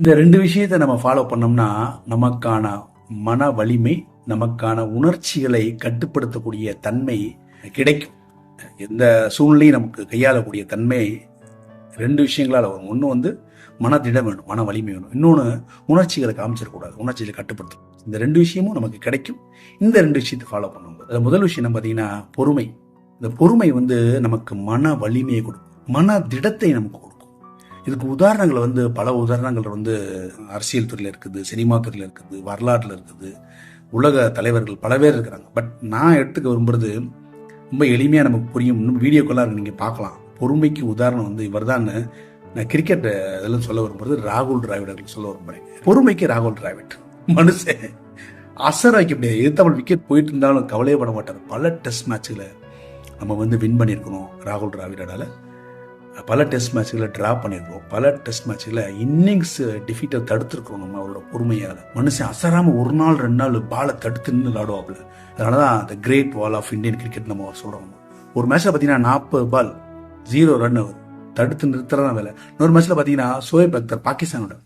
இந்த ரெண்டு விஷயத்தை நம்ம ஃபாலோ பண்ணோம்னா நமக்கான மன வலிமை நமக்கான உணர்ச்சிகளை கட்டுப்படுத்தக்கூடிய தன்மை கிடைக்கும். எந்த சூழ்நிலையும் நமக்கு கையாளக்கூடிய தன்மை ரெண்டு விஷயங்களால் வரும். ஒன்று வந்து மனதிடம் வேணும் மன வலிமை வேணும். இன்னொன்று உணர்ச்சிகளை காமிச்சிடக்கூடாது உணர்ச்சிகளை கட்டுப்படுத்தும் இந்த ரெண்டு விஷயமும் நமக்கு கிடைக்கும். இந்த ரெண்டு விஷயத்தை ஃபாலோ பண்ணுவோம் அதில் முதல் விஷயம் பார்த்தீங்கன்னா பொறுமை. இந்த பொறுமை வந்து நமக்கு மன வலிமையை கொடுக்கும். மன திடத்தை நமக்கு கொடுக்கும். இதுக்கு உதாரணங்கள் வந்து பல உதாரணங்கள் வந்து அரசியல் துறையில் இருக்குது சினிமா துறையில் இருக்குது வரலாற்றில் இருக்குது. உலக தலைவர்கள் பல பேர் இருக்கிறாங்க. பட் நான் எடுத்துக்க விரும்புறது ரொம்ப எளிமையாக நமக்கு புரியும். இன்னும் வீடியோக்கெல்லாம் நீங்கள் பார்க்கலாம். பொறுமைக்கு உதாரணம் வந்து இவர் நான் கிரிக்கெட் இதெல்லாம் சொல்ல விரும்புறது ராகுல் டிராவிட் அவர்கள் சொல்ல விரும்புறேன். பொறுமைக்கு ராகுல் டிராவிட். மனுஷன் அசர் வைக்க முடியாது. தமிழ் விக்கெட் போயிட்டு இருந்தாலும் கவலையப்பட மாட்டார். பல டெஸ்ட் மேட்ச்சில் நம்ம வந்து வின் பண்ணியிருக்கணும் ராகுல் டிராவிடால பல டெஸ்ட் மேட்ச்களை ட்ரா பண்ணியிருக்கோம். பல டெஸ்ட் மேட்ச்சில் இன்னிங்ஸ் டிஃபீட்டை தடுத்துருக்கோம் நம்ம அவரோட பொறுமையால். மனுஷன் அசராம ஒரு நாள் ரெண்டு நாள் பாலை தடுத்து நின்று விளாடுவாப்புல. அதனால தான் the great wall of Indian cricket நம்ம சொல்கிறோம் ஒரு மேட்ச்சில் பார்த்தீங்கன்னா நாற்பது பால் ஜீரோ ரன் அவர் தடுத்து நிறுத்துறதான் வேலை. இன்னொரு மேட்ச்சில் பார்த்தீங்கன்னா சோயப் அக்தர் பாகிஸ்தானோட.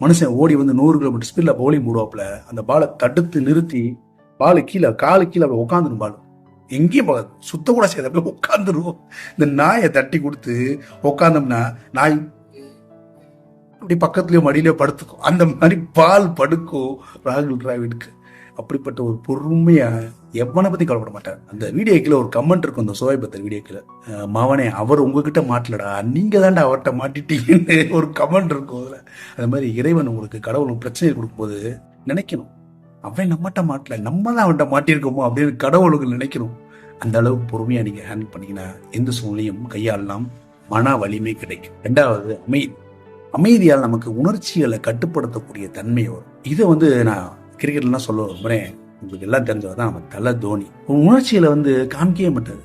மனுஷன் ஓடி வந்து நூறு கிலோமீட்டர் ஸ்பீடில் போலி போடுவாப்புல. அந்த பாலை தடுத்து நிறுத்தி பால் கீழே காலு கீழே உட்காந்துரும் பாலு எங்கேயும் போகாது. சுத்த கூட செய்யாது. அப்படியே இந்த நாயை தட்டி கொடுத்து உட்காந்தோம்னா நாய் அப்படி பக்கத்துலயோ மடியிலயோ படுத்துக்கும். அந்த மாதிரி பால் படுக்கும் ராகுல் டிராவிடுக்கு. அப்படிப்பட்ட ஒரு பொறுமையா எவனை பத்தி கவலைப்பட மாட்டார். அந்த வீடியோக்கில் ஒரு கமெண்ட் இருக்கும். அந்த சோய் பத்தர் வீடியோக்கில் மவனே அவர் உங்ககிட்ட மாட்டலடா. நீங்க தாண்டா அவர்கிட்ட மாட்டிட்டீங்கன்னு ஒரு கமெண்ட் இருக்கும். அதுல. அது மாதிரி இறைவன் உங்களுக்கு கடவுள் பிரச்சனை கொடுக்கும்போது நினைக்கணும். அவன் நம்மகிட்ட மாட்டல நம்ம தான் அவன்கிட்ட மாட்டியிருக்கோமோ அப்படின்னு கடவுளுக்கு நினைக்கிறோம். அந்த அளவுக்கு பொறுமையா நீங்க ஹேண்டில் பண்ணீங்கன்னா எந்த சூழ்நிலையும் கையாளலாம். மன வலிமை கிடைக்கும். ரெண்டாவது அமைதி அமைதியால் நமக்கு உணர்ச்சிகளை கட்டுப்படுத்தக்கூடிய தன்மை வரும். இதை வந்து நான் கிரிக்கெட்லாம் சொல்ல விரும்புறேன். உங்களுக்கு எல்லாம் தெரிஞ்சவர் தான் அவன் தலை தோனி. உணர்ச்சிகளை வந்து காமிக்கவே மாட்டார்.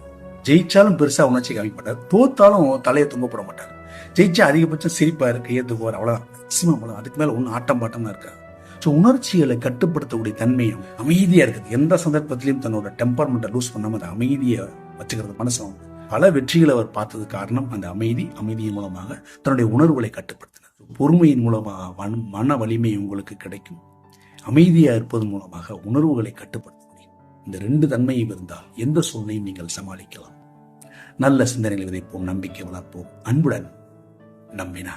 ஜெயிச்சாலும் பெருசா உணர்ச்சி காமிக்க மாட்டார் தோத்தாலும் தலையை தொங்க மாட்டார். ஜெயிச்சா அதிகபட்சம் சிரிப்பாரு கையை தூக்குவார் அவ்வளவுதான். மேக்சிமம் அவ்வளவு அதுக்கு மேல ஒன்றும் ஆட்டம் பாட்டமாக இருக்காது. ஸோ உணர்ச்சிகளை கட்டுப்படுத்தக்கூடிய தன்மையும் அமைதியா இருக்குது எந்த சந்தர்ப்பத்திலையும் தன்னோட டெம்பர்மெண்ட்டை லூஸ் பண்ணாம அந்த அமைதியை வச்சுக்கிறது மனசை. பல வெற்றிகளை அவர் பார்த்தது காரணம் அந்த அமைதி அமைதியின் மூலமாக தன்னுடைய உணர்வுகளை கட்டுப்படுத்தினார். பொறுமையின் மூலமாக மன வலிமை உங்களுக்கு கிடைக்கும். அமைதியா இருப்பதன் மூலமாக உணர்வுகளை கட்டுப்படுத்த முடியும் இந்த ரெண்டு தன்மையும் இருந்தால் எந்த சூழ்நிலையும் நீங்கள் சமாளிக்கலாம். நல்ல சிந்தனைகளை விதைப்போம் நம்பிக்கை வளர்ப்போம் அன்புடன் நம்பினா